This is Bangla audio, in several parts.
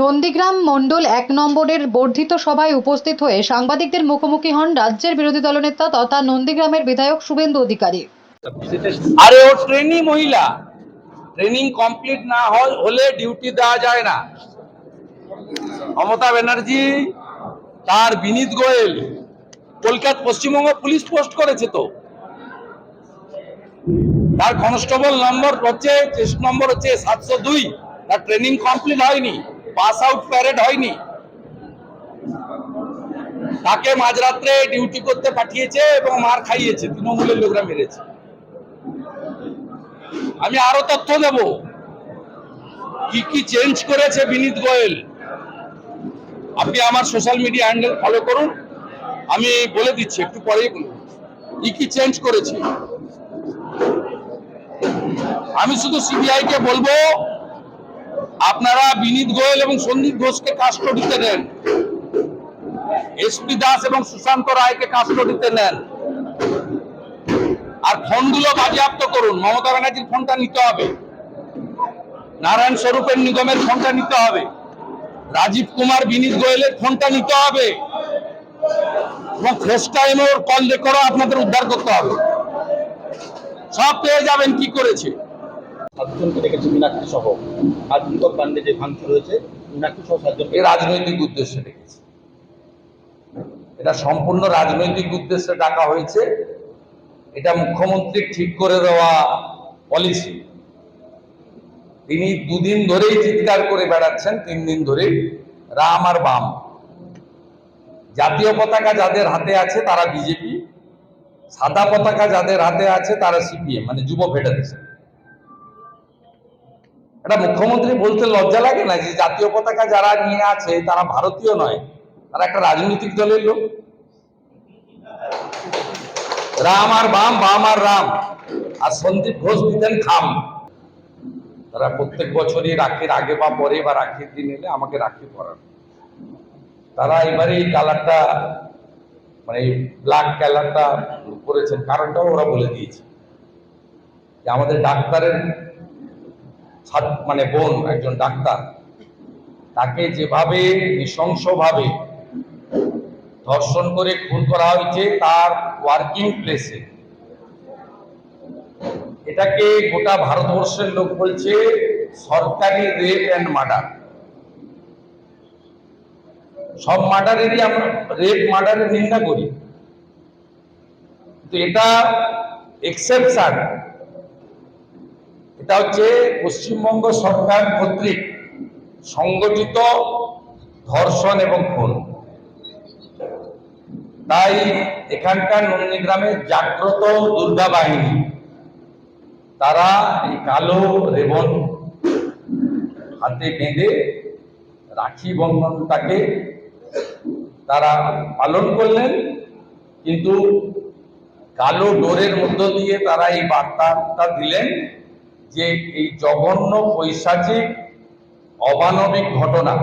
নন্দীগ্রাম মণ্ডল এক নম্বরের বর্ধিত সভায় উপস্থিত হয়ে সাংবাদিকদের মুখোমুখি হন রাজ্যের বিরোধী দলনেতা তথা নন্দীগ্রামের বিধায়ক শুভেন্দু অধিকারী। আরে ও ট্রেনিং মহিলা। ট্রেনিং কমপ্লিট না হলে ডিউটি দেওয়া যায় না। মমতা ব্যানার্জি, তার বিনীত গোয়েল, কলকাতা পশ্চিমবঙ্গ পুলিশ পোস্ট করেছে তো। তার কনস্টেবল নম্বর হচ্ছে নম্বর হচ্ছে সাতশো দুই। তার ট্রেনিং কমপ্লিট হয়নি। পাস আউট প্যারেড হয়নি। তাকে মাঝরাত্রে ডিউটি করতে পাঠিয়েছে এবং মার খাইয়েছে, তৃণমূলের লোকরা মেরেছে। আমি আরও তথ্য দেব। কি কি চেঞ্জ করেছে বিনীত গোয়েল? আপনি আমার সোশ্যাল মিডিয়া হ্যান্ডেল ফলো করুন। আমি বলে দিচ্ছি, একটু পরেই বলুন কি কি চেঞ্জ করেছে? আমি শুধু সিবিআই কে বলব আপনারা বিনীত গোয়েল এবং সন্দীপ ঘোষকে কাস্টডিতে নেন। এসপি দাস এবং সুশান্ত রায়কে কাস্টডিতে নেন। আর ফোনগুলো বাজেয়াপ্ত করুন, মমতা ব্যানার্জির ফোনটা নিতে হবে। নারায়ণ স্বরূপের নিগমের ফোনটা নিতে হবে। রাজীব কুমার, বিনীত গোয়েলের ফোনটা নিতে হবে। এবং ফেস টাইম কল রেকর্ডও আপনাদের উদ্ধার করতে হবে। সব পেয়ে যাবেন কি করেছে? সাতজনকে রেখেছে মীনাক্ষী সহ। আজীবন কাণ্ডে যে ভাঙচুর হয়েছে, মীনাক্ষী সহ সাতজনকে এ রাজনৈতিক উদ্দেশ্যে রেখেছে এটা সম্পূর্ণ রাজনৈতিক উদ্দেশ্যে ডাকা হয়েছে। এটা মুখ্যমন্ত্রী ঠিক করে দেওয়া পলিসি তিনি দুদিন ধরেই চিৎকার করে বেড়াচ্ছেন, তিন দিন ধরে রাম আর বাম। জাতীয় পতাকা যাদের হাতে আছে, তারা বিজেপি। সাদা পতাকা যাদের হাতে আছে, তারা সিপিএম মানে যুব ফেডারেশন। এটা মুখ্যমন্ত্রী বলতে লজ্জা লাগে না যে জাতীয় পতাকা যারা নিয়ে আছে, তারা ভারতীয় নয়, তারা একটা রাজনৈতিক দলের লোক। রাম আর বাম বাম আর রাম, আর সন্দীপ ঘোষ দিতেন খাম। তারা প্রত্যেক বছরই রাখির আগে বা পরে বা রাখির দিন এলে আমাকে রাখি পরান। তারা এবারে এই কালারটা মানে ব্ল্যাক কালারটা করেছেন, কারণটাও ওরা বলে দিয়েছে। যে আমাদের ডাক্তারের মানে বোন, একজন ডাক্তার, তাকে যেভাবে নৃশংসভাবে ধর্ষণ করে খুন করা হয়েছে, তার ওয়ার্কিং প্লেসে এটাকে গোটা ভারতবর্ষের লোক বলছে সরকারি রেপ অ্যান্ড মার্ডার সব মার্ডারেরই আমরা রেপ মার্ডারের নিন্দা করি। তো এটা এক্সেপশন এটা হচ্ছে পশ্চিমবঙ্গ সরকার কর্তৃক সংগঠিত ধর্ষণ এবং খুন। তাই এখানকার নন্দীগ্রামের জাগ্রত দুর্গা বাহিনী তারা এই কালো রেবন হাতে বেঁধে রাখি বন্ধনটাকে তারা পালন করলেন, কিন্তু কালো ডোরের মধ্য দিয়ে তারা এই বার্তাটা দিলেন যে এই জঘন্য পৈশাচিক অমানবিক ঘটনা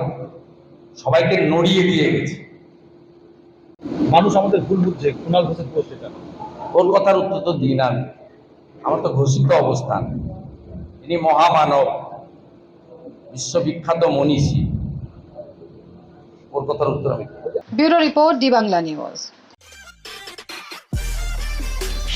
সবাইকে নড়িয়ে দিয়ে গেছে। মানুষ আমাদের ভুল বুঝছে কুণাল ঘোষের পোস্ট ওর কথার উত্তর তো দিই না আমি। আমার তো ঘোষিত অবস্থান। তিনি মহামানব বিশ্ববিখ্যাত মনীষী। ওর কথার উত্তর আমি bureau report D Bangla news.